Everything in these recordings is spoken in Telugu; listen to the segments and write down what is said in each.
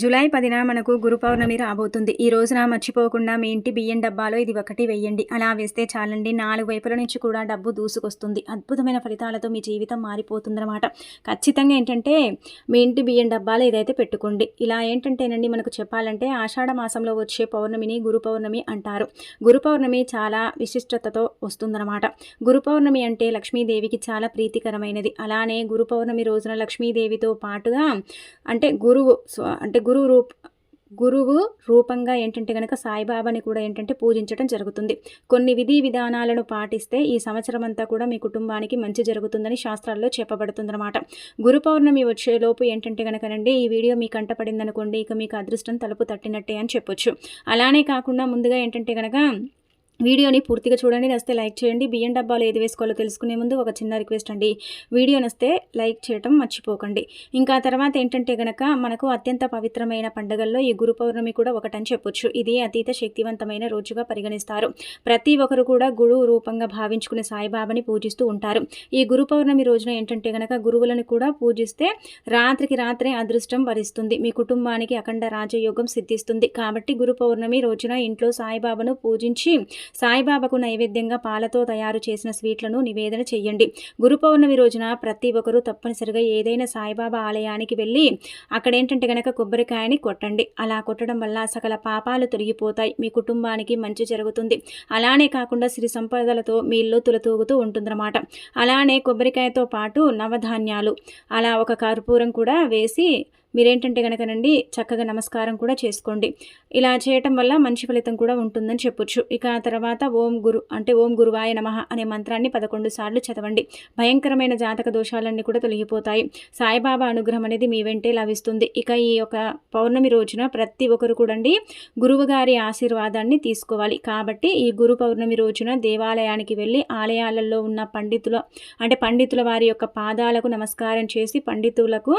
జూలై పదిన మనకు గురు పౌర్ణమి రాబోతుంది. ఈ రోజున మర్చిపోకుండా మీ ఇంటి బియ్యం డబ్బాలో ఇది ఒకటి వెయ్యండి అలా వేస్తే చాలండి. నాలుగు వైపుల నుంచి కూడా డబ్బు దూసుకొస్తుంది. అద్భుతమైన ఫలితాలతో మీ జీవితం మారిపోతుందన్నమాట. ఖచ్చితంగా ఏంటంటే మీ ఇంటి బియ్యం డబ్బాలో ఇదైతే పెట్టుకోండి. ఇలా ఏంటంటేనండి మనకు చెప్పాలంటే ఆషాఢ మాసంలో వచ్చే పౌర్ణమిని గురు పౌర్ణమి అంటారు. గురు పౌర్ణమి చాలా విశిష్టతతో వస్తుందన్నమాట. గురు పౌర్ణమి అంటే లక్ష్మీదేవికి చాలా ప్రీతికరమైనది. అలానే గురు పౌర్ణమి రోజున లక్ష్మీదేవితో పాటుగా అంటే గురువు అంటే గురు రూప్ గురువు రూపంగా ఏంటంటే కనుక సాయిబాబాని కూడా ఏంటంటే పూజించడం జరుగుతుంది. కొన్ని విధి విధానాలను పాటిస్తే ఈ సంవత్సరం అంతా కూడా మీ కుటుంబానికి మంచి జరుగుతుందని శాస్త్రాల్లో చెప్పబడుతుందన్నమాట. గురు పౌర్ణమి వచ్చేలోపు ఏంటంటే కనుకనండి ఈ వీడియో మీ కంటపడింది అనుకోండి ఇక మీకు అదృష్టం తలుపు తట్టినట్టే అని చెప్పొచ్చు. అలానే కాకుండా ముందుగా ఏంటంటే కనుక వీడియోని పూర్తిగా చూడండి నస్తే లైక్ చేయండి. బియ్యం డబ్బాలో ఏది వేసుకోవాలో తెలుసుకునే ముందు ఒక చిన్న రిక్వెస్ట్ అండి. వీడియో నస్తే లైక్ చేయటం మర్చిపోకండి. ఇంకా తర్వాత ఏంటంటే గనక మనకు అత్యంత పవిత్రమైన పండుగల్లో ఈ గురు పౌర్ణమి కూడా ఒకటని చెప్పొచ్చు. ఇది అతీత శక్తివంతమైన రోజుగా పరిగణిస్తారు. ప్రతి ఒక్కరు కూడా గురువు రూపంగా భావించుకునే సాయిబాబాని పూజిస్తూ ఉంటారు. ఈ గురు పౌర్ణమి రోజున ఏంటంటే గనక గురువులను కూడా పూజిస్తే రాత్రికి రాత్రే అదృష్టం వరిస్తుంది. మీ కుటుంబానికి అఖండ రాజయోగం సిద్ధిస్తుంది. కాబట్టి గురు పౌర్ణమి రోజున ఇంట్లో సాయిబాబాను పూజించి సాయిబాబాకు నైవేద్యంగా పాలతో తయారు చేసిన స్వీట్లను నివేదన చేయండి గురు పౌర్ణమి రోజున ప్రతి ఒక్కరూ తప్పనిసరిగా ఏదైనా సాయిబాబా ఆలయానికి వెళ్ళి అక్కడ ఏంటంటే కొబ్బరికాయని కొట్టండి. అలా కొట్టడం వల్ల సకల పాపాలు తొలగిపోతాయి. మీ కుటుంబానికి మంచి జరుగుతుంది. అలానే కాకుండా సిరి సంపదలతో మీ ఇల్లు తులతూగుతూ ఉంటుందన్నమాట. అలానే కొబ్బరికాయతో పాటు నవధాన్యాలు అలా ఒక కర్పూరం కూడా వేసి మీరేంటంటే కనుకనండి చక్కగా నమస్కారం కూడా చేసుకోండి. ఇలా చేయటం వల్ల మంచి ఫలితం కూడా ఉంటుందని చెప్పొచ్చు. ఇక తర్వాత ఓం గురు అంటే ఓం గురువాయ నమః అనే మంత్రాన్ని పదకొండు సార్లు చదవండి. భయంకరమైన జాతక దోషాలన్నీ కూడా తొలగిపోతాయి. సాయిబాబా అనుగ్రహం అనేది మీ వెంటే లభిస్తుంది. ఇక ఈ యొక్క పౌర్ణమి రోజున ప్రతి ఒక్కరు కూడండి గురువు గారి ఆశీర్వాదాన్ని తీసుకోవాలి. కాబట్టి ఈ గురు పౌర్ణమి రోజున దేవాలయానికి వెళ్ళి ఆలయాలలో ఉన్న పండితుల అంటే పండితుల వారి యొక్క పాదాలకు నమస్కారం చేసి పండితులకు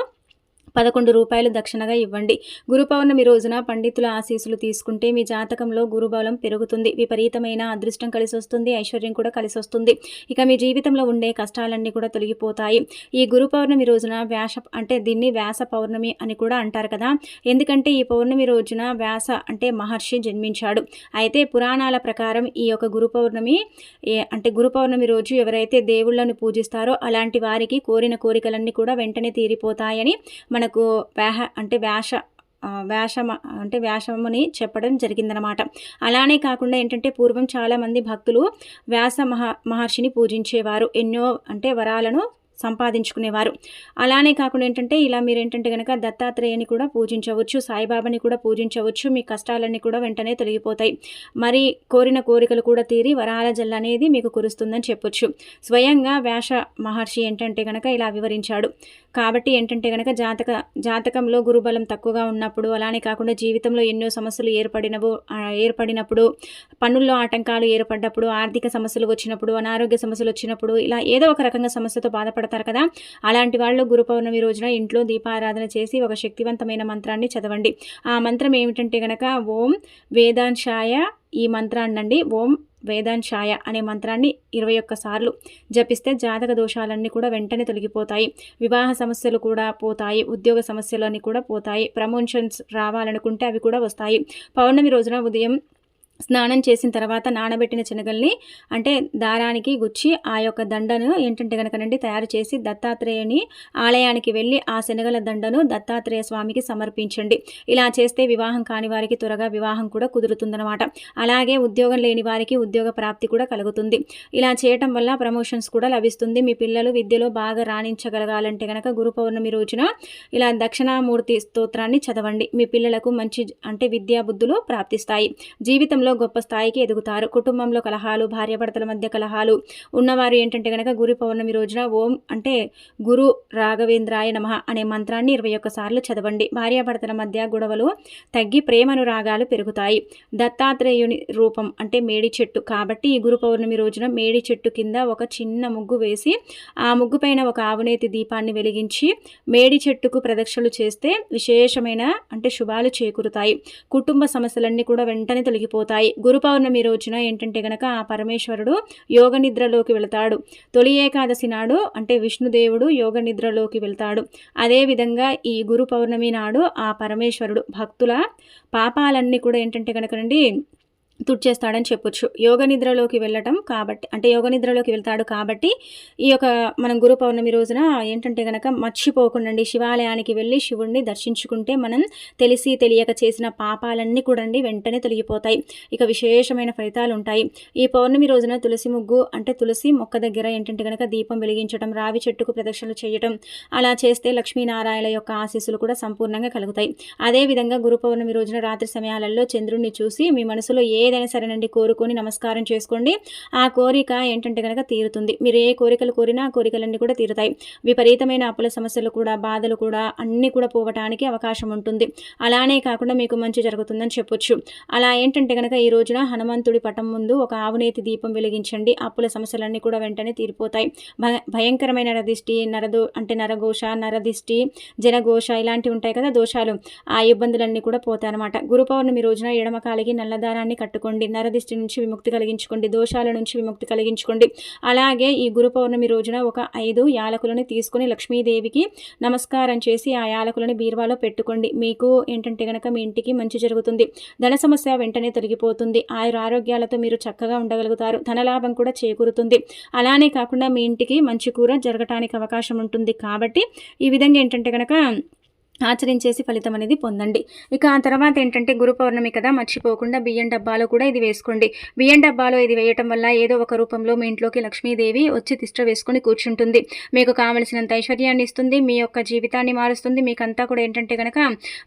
పదకొండు రూపాయలు దక్షిణగా ఇవ్వండి. గురు పౌర్ణమి రోజున పండితుల ఆశీస్సులు తీసుకుంటే మీ జాతకంలో గురుబలం పెరుగుతుంది. విపరీతమైన అదృష్టం కలిసి వస్తుంది ఐశ్వర్యం కూడా కలిసి వస్తుంది ఇక మీ జీవితంలో ఉండే కష్టాలన్నీ కూడా తొలగిపోతాయి. ఈ గురు పౌర్ణమి రోజున వ్యాస అంటే దీన్ని వ్యాస పౌర్ణమి అని కూడా అంటారు కదా. ఎందుకంటే ఈ పౌర్ణమి రోజున వ్యాస అంటే మహర్షి జన్మించాడు. అయితే పురాణాల ప్రకారం ఈ యొక్క గురు పౌర్ణమి అంటే గురు పౌర్ణమి రోజు ఎవరైతే దేవుళ్ళను పూజిస్తారో అలాంటి వారికి కోరిన కోరికలన్నీ కూడా వెంటనే తీరిపోతాయని మన మనకు వ్యాహ అంటే వ్యాష ఆ, వ్యాసమ అంటే వ్యాసముని చెప్పడం జరిగిందనమాట అలానే కాకుండా ఏంటంటే పూర్వం చాలామంది భక్తులు వ్యాస మహా మహర్షిని పూజించేవారు ఎన్నో అంటే వరాలను సంపాదించుకునేవారు. అలానే కాకుండా ఏంటంటే ఇలా మీరు ఏంటంటే కనుక దత్తాత్రేయని కూడా పూజించవచ్చు సాయిబాబాని కూడా పూజించవచ్చు మీ కష్టాలన్నీ కూడా వెంటనే తొలగిపోతాయి. మరి కోరిన కోరికలు కూడా తీరి వరాల జల్ అనేది మీకు కురుస్తుందని చెప్పొచ్చు. స్వయంగా వ్యాస మహర్షి ఏంటంటే కనుక ఇలా వివరించాడు. కాబట్టి ఏంటంటే కనుక జాతక జాతకంలో గురుబలం తక్కువగా ఉన్నప్పుడు అలానే కాకుండా జీవితంలో ఎన్నో సమస్యలు ఏర్పడినవు ఏర్పడినప్పుడు పనుల్లో ఆటంకాలు ఏర్పడ్డప్పుడు ఆర్థిక సమస్యలు వచ్చినప్పుడు అనారోగ్య సమస్యలు వచ్చినప్పుడు ఇలా ఏదో ఒక రకంగా సమస్యతో బాధపడతారు కదా. అలాంటి వాళ్ళు గురు పౌర్ణమి రోజున ఇంట్లో దీపారాధన చేసి ఒక శక్తివంతమైన మంత్రాన్ని చదవండి. ఆ మంత్రం ఏమిటంటే గనక ఓం వేదాంశాయ ఈ మంత్రాన్నండి. ఓం వేదాంశాయ అనే మంత్రాన్ని ఇరవై ఒక్క సార్లు జపిస్తే జాతక దోషాలన్నీ కూడా వెంటనే తొలగిపోతాయి. వివాహ సమస్యలు కూడా పోతాయి. ఉద్యోగ సమస్యలన్నీ కూడా పోతాయి. ప్రమోషన్స్ రావాలనుకుంటే అవి కూడా వస్తాయి. పౌర్ణమి రోజున ఉదయం స్నానం చేసిన తర్వాత నానబెట్టిన శనగల్ని అంటే దారానికి గుచ్చి ఆ యొక్క దండను ఏంటంటే కనుకనండి తయారు చేసి దత్తాత్రేయుని ఆలయానికి వెళ్ళి ఆ శనగల దండను దత్తాత్రేయ స్వామికి సమర్పించండి. ఇలా చేస్తే వివాహం కాని వారికి త్వరగా వివాహం కూడా కుదురుతుందనమాట అలాగే ఉద్యోగం లేని వారికి ఉద్యోగ ప్రాప్తి కూడా కలుగుతుంది. ఇలా చేయటం వల్ల ప్రమోషన్స్ కూడా లభిస్తుంది. మీ పిల్లలు విద్యలో బాగా రాణించగలగాలంటే కనుక గురు పౌర్ణమి రోజున ఇలా దక్షిణామూర్తి స్తోత్రాన్ని చదవండి. మీ పిల్లలకు మంచి అంటే విద్యాబుద్ధులు ప్రాప్తిస్తాయి. జీవితంలో గొప్ప స్థాయికి ఎదుగుతారు. కుటుంబంలో కలహాలు భార్యాభర్తల మధ్య కలహాలు ఉన్నవారు ఏంటంటే కనుక గురు పౌర్ణమి రోజున ఓం అంటే గురు రాఘవేంద్రాయ నమః అనే మంత్రాన్ని ఇరవై ఒక్క సార్లు చదవండి. భార్యాభర్తల మధ్య గొడవలు తగ్గి ప్రేమనురాగాలు పెరుగుతాయి. దత్తాత్రేయుని రూపం అంటే మేడి చెట్టు. కాబట్టి ఈ గురు పౌర్ణమి రోజున మేడి చెట్టు కింద ఒక చిన్న ముగ్గు వేసి ఆ ముగ్గు పైన ఒక ఆవునేతి దీపాన్ని వెలిగించి మేడి చెట్టుకు ప్రదక్షిణలు చేస్తే విశేషమైన అంటే శుభాలు చేకూరుతాయి. కుటుంబ సమస్యలన్నీ కూడా వెంటనే తొలగిపోతాయి. కలుగుతాయి గురు పౌర్ణమి రోజున ఏంటంటే గనక ఆ పరమేశ్వరుడు యోగ నిద్రలోకి వెళతాడు. తొలి ఏకాదశి నాడు అంటే విష్ణుదేవుడు యోగ నిద్రలోకి వెళ్తాడు. అదేవిధంగా ఈ గురు పౌర్ణమి నాడు ఆ పరమేశ్వరుడు భక్తుల పాపాలన్నీ కూడా ఏంటంటే కనుకనండి తుడిచేస్తాడని చెప్పొచ్చు. యోగ నిద్రలోకి వెళ్ళటం కాబట్టి అంటే యోగ నిద్రలోకి వెళ్తాడు కాబట్టి ఈ యొక్క మనం గురు పౌర్ణమి రోజున ఏంటంటే కనుక మర్చిపోకుండా శివాలయానికి వెళ్ళి శివుణ్ణి దర్శించుకుంటే మనం తెలిసి తెలియక చేసిన పాపాలన్నీ కూడా వెంటనే తొలగిపోతాయి. ఇక విశేషమైన ఫలితాలు ఉంటాయి ఈ పౌర్ణమి రోజున తులసి ముగ్గు అంటే తులసి మొక్క దగ్గర ఏంటంటే కనుక దీపం వెలిగించడం రావి చెట్టుకు ప్రదక్షిణలు చేయటం అలా చేస్తే లక్ష్మీనారాయణ యొక్క ఆశీస్సులు కూడా సంపూర్ణంగా కలుగుతాయి. అదేవిధంగా గురు పౌర్ణమి రోజున రాత్రి సమయాలలో చంద్రుణ్ణి చూసి మీ మనసులో ఏ ఏదైనా సరేనండి కోరుకొని నమస్కారం చేసుకోండి. ఆ కోరిక ఏంటంటే కనుక తీరుతుంది. మీరు ఏ కోరికలు కోరినా ఆ కోరికలన్నీ కూడా తీరుతాయి. విపరీతమైన అప్పుల సమస్యలు కూడా బాధలు కూడా అన్నీ కూడా పోవటానికి అవకాశం ఉంటుంది. అలానే కాకుండా మీకు మంచి జరుగుతుందని చెప్పొచ్చు. అలా ఏంటంటే కనుక ఈ రోజున హనుమంతుడి పటం ముందు ఒక ఆవునేతి దీపం వెలిగించండి. అప్పుల సమస్యలన్నీ కూడా వెంటనే తీరిపోతాయి. భయంకరమైన నరదిష్టి నరదో అంటే నరఘోష నరదిష్టి జనఘోష ఇలాంటివి ఉంటాయి కదా దోషాలు. ఆ ఇబ్బందులన్నీ కూడా పోతాయి అనమాట గురు పౌర్ణమి రోజున ఎడమకాలికి నల్లదారాన్ని పట్టుకోండి నరదిష్టి నుంచి విముక్తి కలిగించుకోండి దోషాల నుంచి విముక్తి కలిగించుకోండి. అలాగే ఈ గురు పౌర్ణమి రోజున ఒక ఐదు యాలకులను తీసుకుని లక్ష్మీదేవికి నమస్కారం చేసి ఆ యాలకులని బీరువాలో పెట్టుకోండి. మీకు ఏంటంటే కనుక మీ ఇంటికి మంచి జరుగుతుంది. ధన సమస్య వెంటనే తొలగిపోతుంది. ఆయుర ఆరోగ్యాలతో మీరు చక్కగా ఉండగలుగుతారు. ధనలాభం కూడా చేకూరుతుంది. అలానే కాకుండా మీ ఇంటికి మంచి కూర జరగటానికి అవకాశం ఉంటుంది. కాబట్టి ఈ విధంగా ఏంటంటే కనుక ఆచరించేసి ఫలితం అనేది పొందండి. ఇక ఆ తర్వాత ఏంటంటే గురు పౌర్ణమి కదా మర్చిపోకుండా బియ్యం డబ్బాలో కూడా ఇది వేసుకోండి. బియ్యం డబ్బాలో ఇది వేయటం వల్ల ఏదో ఒక రూపంలో మీ ఇంట్లోకి లక్ష్మీదేవి వచ్చి తిష్ట వేసుకుని కూర్చుంటుంది. మీకు కావలసినంత ఐశ్వర్యాన్ని ఇస్తుంది మీ యొక్క జీవితాన్ని మారుస్తుంది. మీకంతా కూడా ఏంటంటే కనుక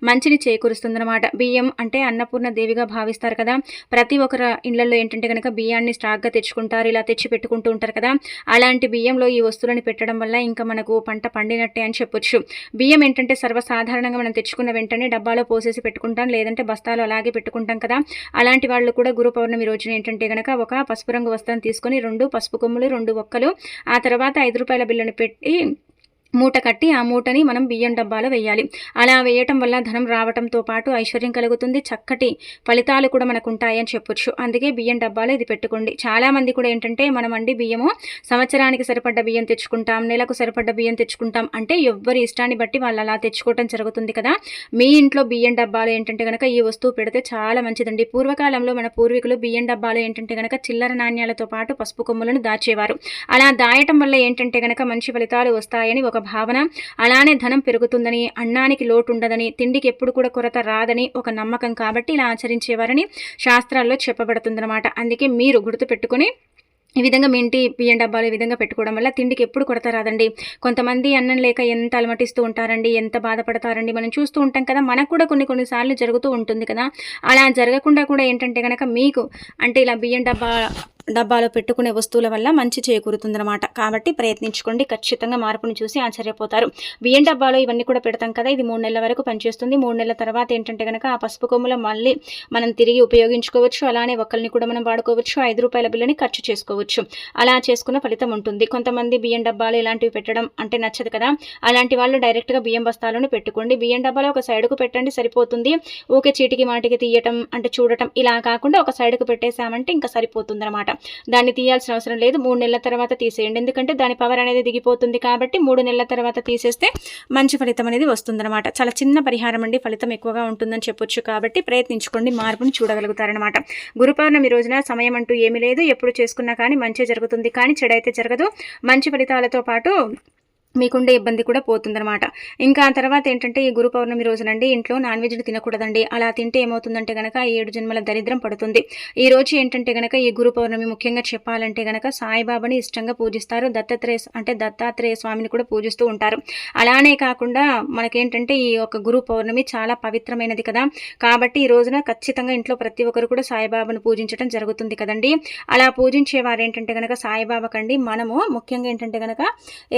మంచిని చేకూరుస్తుంది అనమాట బియ్యం అంటే అన్నపూర్ణ దేవిగా భావిస్తారు కదా. ప్రతి ఒక్కరు ఇళ్ళలో ఏంటంటే కనుక బియ్యాన్ని స్టాక్గా తెచ్చుకుంటారు ఇలా తెచ్చి పెట్టుకుంటూ ఉంటారు కదా. అలాంటి బియ్యంలో ఈ వస్తువులను పెట్టడం వల్ల ఇంకా మనకు పంట పండినట్టే అని చెప్పొచ్చు. బియ్యం ఏంటంటే సర్వసా సాధారణంగా మనం తెచ్చుకున్న వెంటనే డబ్బాలో పోసేసి పెట్టుకుంటాం లేదంటే బస్తాలు అలాగే పెట్టుకుంటాం కదా. అలాంటి వాళ్ళు కూడా గురు పౌర్ణమి రోజున ఏంటంటే కనుక ఒక పసుపు రంగు వస్త్రం తీసుకొని రెండు పసుపు కొమ్ములు రెండు ఒక్కలు ఆ తర్వాత ఐదు రూపాయల బిల్లును పెట్టి మూట కట్టి ఆ మూటని మనం బియ్యం డబ్బాలో వేయాలి. అలా వేయటం వల్ల ధనం రావటంతో పాటు ఐశ్వర్యం కలుగుతుంది. చక్కటి ఫలితాలు కూడా మనకు ఉంటాయని చెప్పొచ్చు. అందుకే బియ్యం డబ్బాలో ఇది పెట్టుకోండి. చాలామంది కూడా ఏంటంటే మనం అండి బియ్యము సంవత్సరానికి సరిపడ్డ బియ్యం తెచ్చుకుంటాం నెలకు సరిపడ్డ బియ్యం తెచ్చుకుంటాం. అంటే ఎవ్వరి ఇష్టాన్ని బట్టి వాళ్ళు అలా తెచ్చుకోవటం జరుగుతుంది కదా. మీ ఇంట్లో బియ్యం డబ్బాలు ఏంటంటే కనుక ఈ వస్తువు పెడితే చాలా మంచిదండి. పూర్వకాలంలో మన పూర్వీకులు బియ్యం డబ్బాలు ఏంటంటే కనుక చిల్లర నాణ్యాలతో పాటు పసుపు కొమ్ములను దాచేవారు. అలా దాయటం వల్ల ఏంటంటే కనుక మంచి ఫలితాలు వస్తాయని ఒక భావన. అలానే ధనం పెరుగుతుందని అన్నానికి లోటు ఉండదని తిండికి ఎప్పుడు కూడా కొరత రాదని ఒక నమ్మకం కాబట్టి ఇలా ఆచరించేవారని శాస్త్రాల్లో చెప్పబడుతుందన్నమాట. అందుకే మీరు గుర్తుపెట్టుకుని ఈ విధంగా మీ ఇంటి బియ్యం డబ్బాలు ఈ విధంగా పెట్టుకోవడం వల్ల తిండికి ఎప్పుడు కొరత రాదండి. కొంతమంది అన్నం లేక ఎంత అలమటిస్తూ ఉంటారండి ఎంత బాధపడతారండి మనం చూస్తూ ఉంటాం కదా మనకు కూడా కొన్ని కొన్నిసార్లు జరుగుతూ ఉంటుంది కదా. అలా జరగకుండా కూడా ఏంటంటే కనుక మీకు అంటే ఇలా బియ్యం డబ్బా డబ్బాలో పెట్టుకునే వస్తువుల వల్ల మంచి చేకూరుతుందన్నమాట. కాబట్టి ప్రయత్నించుకోండి. ఖచ్చితంగా మార్పును చూసి ఆశ్చర్యపోతారు. బియ్యం డబ్బాలో ఇవన్నీ కూడా పెడతాం కదా ఇది మూడు నెలల వరకు పనిచేస్తుంది. మూడు నెలల తర్వాత ఏంటంటే కనుక ఆ పసుపు కొమ్ములు మళ్ళీ మనం తిరిగి ఉపయోగించుకోవచ్చు. అలానే ఒకరిని కూడా మనం వాడుకోవచ్చు. ఐదు రూపాయల బిల్లుని ఖర్చు చేసుకోవచ్చు. అలా చేసుకున్న ఫలితం ఉంటుంది. కొంతమంది బియ్యం డబ్బాలు ఇలాంటివి పెట్టడం అంటే నచ్చదు కదా. అలాంటి వాళ్ళు డైరెక్ట్గా బియ్యం బస్తాలను పెట్టుకోండి. బియ్యం డబ్బాలో ఒక సైడ్కు పెట్టండి సరిపోతుంది. ఊకే చీటికి మాటికి తీయటం అంటే చూడటం ఇలా కాకుండా ఒక సైడ్కు పెట్టేశామంటే ఇంకా సరిపోతుంది అనమాట దాన్ని తీయాల్సిన అవసరం లేదు. మూడు నెలల తర్వాత తీసేయండి. ఎందుకంటే దాని పవర్ అనేది దిగిపోతుంది కాబట్టి మూడు నెలల తర్వాత తీసేస్తే మంచి ఫలితం అనేది వస్తుందన్నమాట. చాలా చిన్న పరిహారం అండి. ఫలితం ఎక్కువగా ఉంటుందని చెప్పొచ్చు కాబట్టి ప్రయత్నించుకోండి. మార్పుని చూడగలుగుతారనమాట గురు పౌర్ణమి రోజున సమయం అంటూ ఏమీ లేదు. ఎప్పుడు చేసుకున్నా కానీ మంచి జరుగుతుంది. కానీ చెడైతే జరగదు. మంచి ఫలితాలతో పాటు మీకుండే ఇబ్బంది కూడా పోతుందనమాట ఇంకా ఆ తర్వాత ఏంటంటే ఈ గురు పౌర్ణమి రోజునండి ఇంట్లో నాన్ వెజ్ని తినకూడదండి. అలా తింటే ఏమవుతుందంటే గనక ఏడు జన్మల దరిద్రం పడుతుంది. ఈ రోజు ఏంటంటే గనక ఈ గురు పౌర్ణమి ముఖ్యంగా చెప్పాలంటే గనక సాయిబాబాని ఇష్టంగా పూజిస్తారు. దత్తాత్రేయ అంటే దత్తాత్రేయ స్వామిని కూడా పూజిస్తూ ఉంటారు. అలానే కాకుండా మనకేంటంటే ఈ యొక్క గురు పౌర్ణమి చాలా పవిత్రమైనది కదా. కాబట్టి ఈ రోజున ఖచ్చితంగా ఇంట్లో ప్రతి ఒక్కరు కూడా సాయిబాబాను పూజించడం జరుగుతుంది కదండి. అలా పూజించేవారు ఏంటంటే గనక సాయిబాబా కండి మనము ముఖ్యంగా ఏంటంటే గనక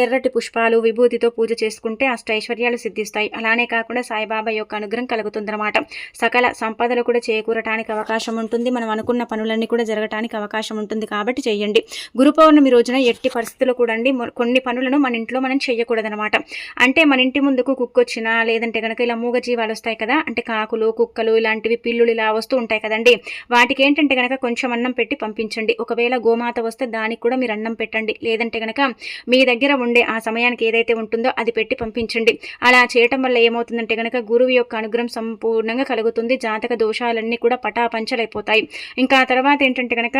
ఎర్రటి పుష్ప దీపాలు విభూతితో పూజ చేసుకుంటే అష్టైశ్వర్యాలు సిద్ధిస్తాయి. అలానే కాకుండా సాయిబాబా యొక్క అనుగ్రహం కలుగుతుందన్నమాట. సకల సంపదలు కూడా చేకూరటానికి అవకాశం ఉంటుంది. మనం అనుకున్న పనులన్నీ కూడా జరగటానికి అవకాశం ఉంటుంది కాబట్టి చేయండి. గురు పౌర్ణమి రోజున ఎట్టి పరిస్థితుల్లో కూడా అండి కొన్ని పనులను మన ఇంట్లో మనం చేయకూడదనమాట అంటే మన ఇంటి ముందుకు కుక్కొచ్చినా లేదంటే కనుక ఇలా మూగ జీవాలు వస్తాయి కదా అంటే కాకులు కుక్కలు ఇలాంటివి పిల్లులు ఇలా వస్తూ ఉంటాయి కదండి. వాటికి ఏంటంటే కనుక కొంచెం అన్నం పెట్టి పంపించండి. ఒకవేళ గోమాత వస్తే దానికి కూడా మీరు అన్నం పెట్టండి. లేదంటే కనుక మీ దగ్గర ఉండే ఆ సమయానికి ఏదైతే ఉంటుందో అది పెట్టి పంపించండి. అలా చేయటం వల్ల ఏమవుతుందంటే కనుక గురువు యొక్క అనుగ్రహం సంపూర్ణంగా కలుగుతుంది. జాతక దోషాలన్నీ కూడా పటాపంచలైపోతాయి. ఇంకా తర్వాత ఏంటంటే కనుక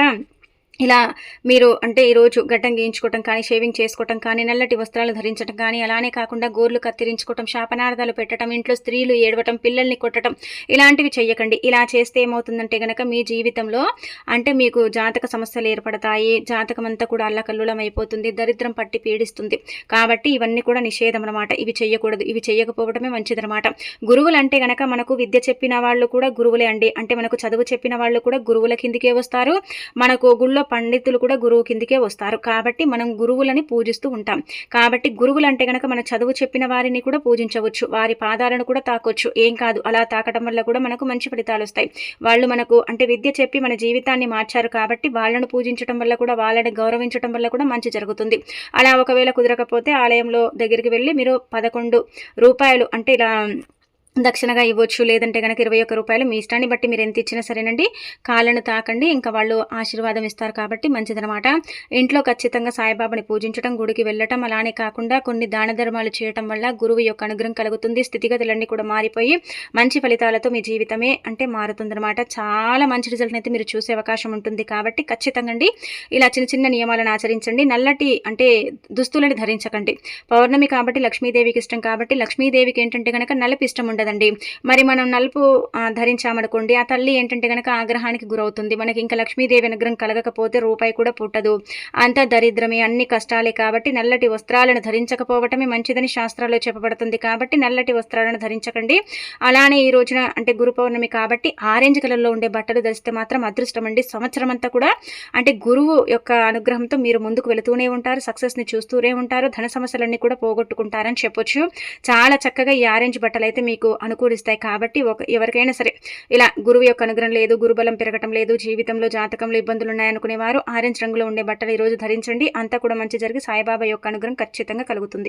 ఇలా మీరు అంటే ఈరోజు గడ్డం గీయించుకోవటం కానీ షేవింగ్ చేసుకోవటం కానీ నల్లటి వస్త్రాలు ధరించడం కానీ అలానే కాకుండా గోర్లు కత్తిరించుకోవటం శాపనార్థాలు పెట్టడం ఇంట్లో స్త్రీలు ఏడవటం పిల్లల్ని కొట్టడం ఇలాంటివి చేయకండి ఇలా చేస్తే ఏమవుతుందంటే గనక మీ జీవితంలో అంటే మీకు జాతక సమస్యలు ఏర్పడతాయి జాతకం అంతా కూడా అల్లకల్లులం అయిపోతుంది దరిద్రం పట్టి పీడిస్తుంది. కాబట్టి ఇవన్నీ కూడా నిషేధం అనమాట ఇవి చేయకూడదు ఇవి చేయకపోవడమే మంచిదనమాట గురువులు అంటే గనక మనకు విద్య చెప్పిన వాళ్ళు కూడా గురువులే అండి. అంటే మనకు చదువు చెప్పిన వాళ్ళు కూడా గురువుల కిందికే వస్తారు. మనకు గుళ్ళో పండితులు కూడా గురువు కిందికే వస్తారు. కాబట్టి మనం గురువులని పూజిస్తూ ఉంటాం. కాబట్టి గురువులు అంటే గనక మన చదువు చెప్పిన వారిని కూడా పూజించవచ్చు. వారి పాదాలను కూడా తాకొచ్చు. ఏం కాదు. అలా తాకటం వల్ల కూడా మనకు మంచి ఫలితాలు వస్తాయి. వాళ్ళు మనకు అంటే విద్య చెప్పి మన జీవితాన్ని మార్చారు కాబట్టి వాళ్ళను పూజించడం వల్ల కూడా వాళ్ళని గౌరవించడం వల్ల కూడా మంచి జరుగుతుంది. అలా ఒకవేళ కుదరకపోతే ఆలయంలో దగ్గరికి వెళ్ళి మీరు పదకొండు రూపాయలు అంటే ఇలా దక్షిణగా ఇవ్వచ్చు. లేదంటే కనుక ఇరవై ఒక్క రూపాయలు మీ ఇష్టాన్ని బట్టి మీరు ఎంత ఇచ్చినా సరేనండి. కాళ్ళను తాకండి. ఇంకా వాళ్ళు ఆశీర్వాదం ఇస్తారు కాబట్టి మంచిదనమాట ఇంట్లో ఖచ్చితంగా సాయిబాబాని పూజించడం గుడికి వెళ్ళటం అలానే కాకుండా కొన్ని దాన ధర్మాలు చేయటం వల్ల గురువు యొక్క అనుగ్రహం కలుగుతుంది. స్థితిగతులన్నీ కూడా మారిపోయి మంచి ఫలితాలతో మీ జీవితమే అంటే మారుతుందనమాట చాలా మంచి రిజల్ట్ అయితే మీరు చూసే అవకాశం ఉంటుంది కాబట్టి ఖచ్చితంగా అండి. ఇలా చిన్న చిన్న నియమాలను ఆచరించండి. నల్లటి అంటే దుస్తులని ధరించకండి. పౌర్ణమి కాబట్టి లక్ష్మీదేవికి ఇష్టం కాబట్టి లక్ష్మీదేవికి ఏంటంటే కనుక నలుపు ఇష్టం ఉండదండి. మరి మనం నలుపు ధరించామనుకోండి ఆ తల్లి ఏంటంటే కనుక ఆగ్రహానికి గురవుతుంది. మనకి ఇంకా లక్ష్మీదేవి అనుగ్రహం కలగకపోతే రూపాయి కూడా పుట్టదు. అంత దరిద్రమే అన్ని కష్టాలే కాబట్టి నల్లటి వస్త్రాలను ధరించకపోవటమే మంచిదని శాస్త్రాల్లో చెప్పబడుతుంది కాబట్టి నల్లటి వస్త్రాలను ధరించకండి. అలానే ఈ రోజున అంటే గురు పౌర్ణమి కాబట్టి ఆరెంజ్ కలర్లో ఉండే బట్టలు ధరిస్తే మాత్రం అదృష్టం అండి. సంవత్సరం అంతా కూడా అంటే గురువు యొక్క అనుగ్రహంతో మీరు ముందుకు వెళుతూనే ఉంటారు సక్సెస్ని చూస్తూనే ఉంటారు ధన సమస్యలన్నీ కూడా పోగొట్టుకుంటారని చెప్పొచ్చు. చాలా చక్కగా ఈ ఆరెంజ్ బట్టలు అయితే మీకు అనుకూలిస్తాయి. కాబట్టి ఒక ఎవరికైనా సరే ఇలా గురువు యొక్క అనుగ్రహం లేదు గురుబలం పెరగటం లేదు జీవితంలో జాతకంలో ఇబ్బందులు ఉన్నాయనుకునేవారు ఆరెంజ్ రంగులో ఉండే బట్టలు ఈరోజు ధరించండి. అంతా కూడా మంచి జరిగి సాయిబాబా యొక్క అనుగ్రహం ఖచ్చితంగా కలుగుతుంది.